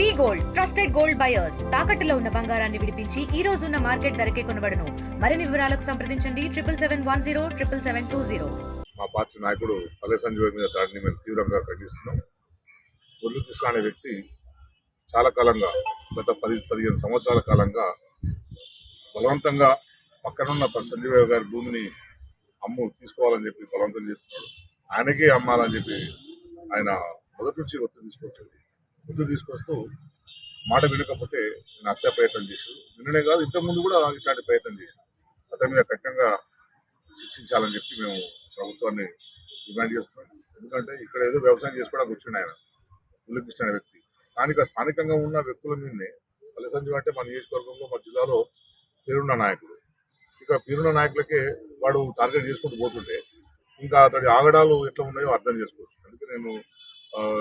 We gold trusted gold buyers. తాకట్టులో ఉన్న బంగారాన్ని విడిపించి ఈ రోజు ఉన్న మార్కెట్ ధరకే కొనబడను. మరిన్ని వివరాలకు సంప్రదించండి triple seven one zero triple seven two zero. మా పార్టీ నాయకుడు పల్లె సంజీవ్ మీద దాడిని మేము తీవ్రంగా ఖండిస్తున్నాం. మురళీకృష్ణ అనే వ్యక్తి చాలా కాలంగా గత పది పదిహేను సంవత్సరాల కాలంగా బలవంతంగా పక్కనున్న సంజీవ్ గారి భూమిని అమ్ము తీసుకోవాలని చెప్పి బలవంతం చేస్తున్నాడు. ఆయనకే అమ్మాలని చెప్పి ఆయన మొదటి నుంచి ఒత్తిడి తీసుకొచ్చింది ముందు తీసుకొస్తూ మాట వినకపోతే నేను హత్య ప్రయత్నం చేశాను. నిన్ననే కాదు ఇంతకుముందు కూడా ఇట్లాంటి ప్రయత్నం చేశాను. అతని మీద కఠినంగా శిక్షించాలని చెప్పి మేము ప్రభుత్వాన్ని డిమాండ్ చేస్తున్నాం. ఎందుకంటే ఇక్కడ ఏదో వ్యవసాయం చేసుకోవడానికి వచ్చిండు ఆయన మురళీకృష్ణ వ్యక్తి. కానీ ఇక్కడ స్థానికంగా ఉన్న వ్యక్తుల మీదనే పల్లె సంజీవ్ అంటే మన నియోజకవర్గంలో మా జిల్లాలో పేరున్న నాయకుడు. ఇక పేరున్న నాయకులకే వాడు టార్గెట్ చేసుకుంటూ పోతుంటే ఇంకా అతడి ఆగడాలు ఎట్లా ఉన్నాయో అర్థం చేసుకోవచ్చు. అందుకే నేను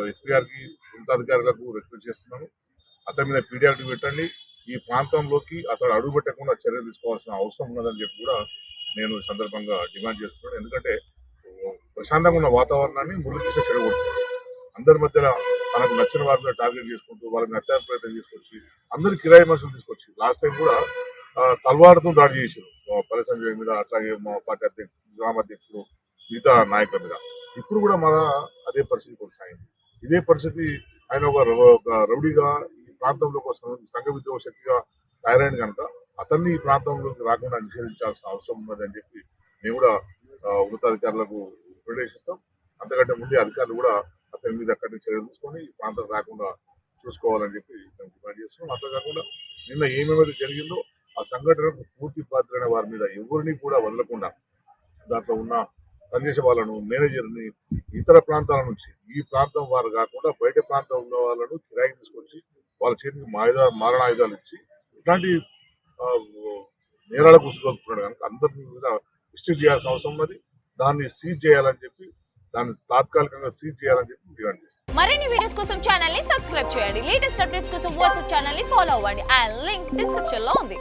ఎస్పీ గారికి ఉన్నతాధికారులకు రిక్వెస్ట్ చేస్తున్నాను అతని మీద పీడియాక్ట్ పెట్టండి. ఈ ప్రాంతంలోకి అతడు అడుగు పెట్టకుండా చర్య తీసుకోవాల్సిన అవసరం ఉన్నదని చెప్పి కూడా నేను సందర్భంగా డిమాండ్ చేస్తున్నాను. ఎందుకంటే ప్రశాంతంగా ఉన్న వాతావరణాన్ని మురళీకృష్ణ చెడగొడుతున్నాడు అందరి మధ్యలో తనకు నచ్చిన వారి మీద టార్గెట్ చేసుకుంటూ వాళ్ళకి హత్యార ప్రయత్నం తీసుకొచ్చి అందరు కిరాయి మనుషులు తీసుకొచ్చి లాస్ట్ టైం కూడా ఆ, తల్వారుతో దాడి చేశారు. పరిశ్రమ పల్లె సంజయ్ మీద అట్లాగే మా పార్టీ అధ్యక్షుడు గ్రామ అధ్యక్షుడు మిగతా నాయకుల మీద. ఇప్పుడు కూడా మన అదే పరిస్థితి కొనసాగింది. ఇదే పరిస్థితి ఆయన ఒక ఒక రౌడీగా ఈ ప్రాంతంలో ఒక సంఘ విద్రోహ శక్తిగా తయారైన కనుక అతన్ని ఈ ప్రాంతంలోకి రాకుండా నిషేధించాల్సిన అవసరం ఉన్నదని చెప్పి మేము కూడా ఉన్నతాధికారులకు నిర్దేశిస్తాం అంతకంటే ముందే అధికారులు కూడా అతని మీద అక్కడి నుంచి చర్యలు తీసుకొని ఈ ప్రాంతం రాకుండా చూసుకోవాలని చెప్పి మేము డిమాండ్ చేస్తున్నాం. అంతేకాకుండా నిన్న ఏమేమైతే జరిగిందో ఆ సంఘటనకు పూర్తి పాత్రైన వారి మీద ఎవరిని కూడా వదలకుండా దాంట్లో ఉన్న పనిచేసే వాళ్ళను మేనేజర్ని ఇతర ప్రాంతాల నుంచి ఈ ప్రాంతం వారు కాకుండా బయట ప్రాంతం ఉన్న వాళ్ళను కిరాయికి తీసుకొచ్చి వాళ్ళ చేతికి మాయుధ మారణాయుధాలు ఇచ్చి ఇట్లాంటి నేరాలకు ఉసుగొలుపుతున్నాడు కనుక అందరి మీద రిస్ట్రిక్ట్ చేయాల్సిన అవసరం ఉన్నది. దాన్ని సీజ్ చేయాలని చెప్పి దాన్ని తాత్కాలికంగా సీజ్ చేయాలని చెప్పి డిమాండ్ చేస్తాం మరిన్ని వీడియోస్ కోసం ఛానల్ని సబ్స్క్రైబ్ చేయండి. లేటెస్ట్ అప్డేట్స్ కోసం వాట్సాప్ ఛానల్ని ఫాలో అవ్వండి. అండ్ లింక్ డిస్క్రిప్షన్లో ఉంది.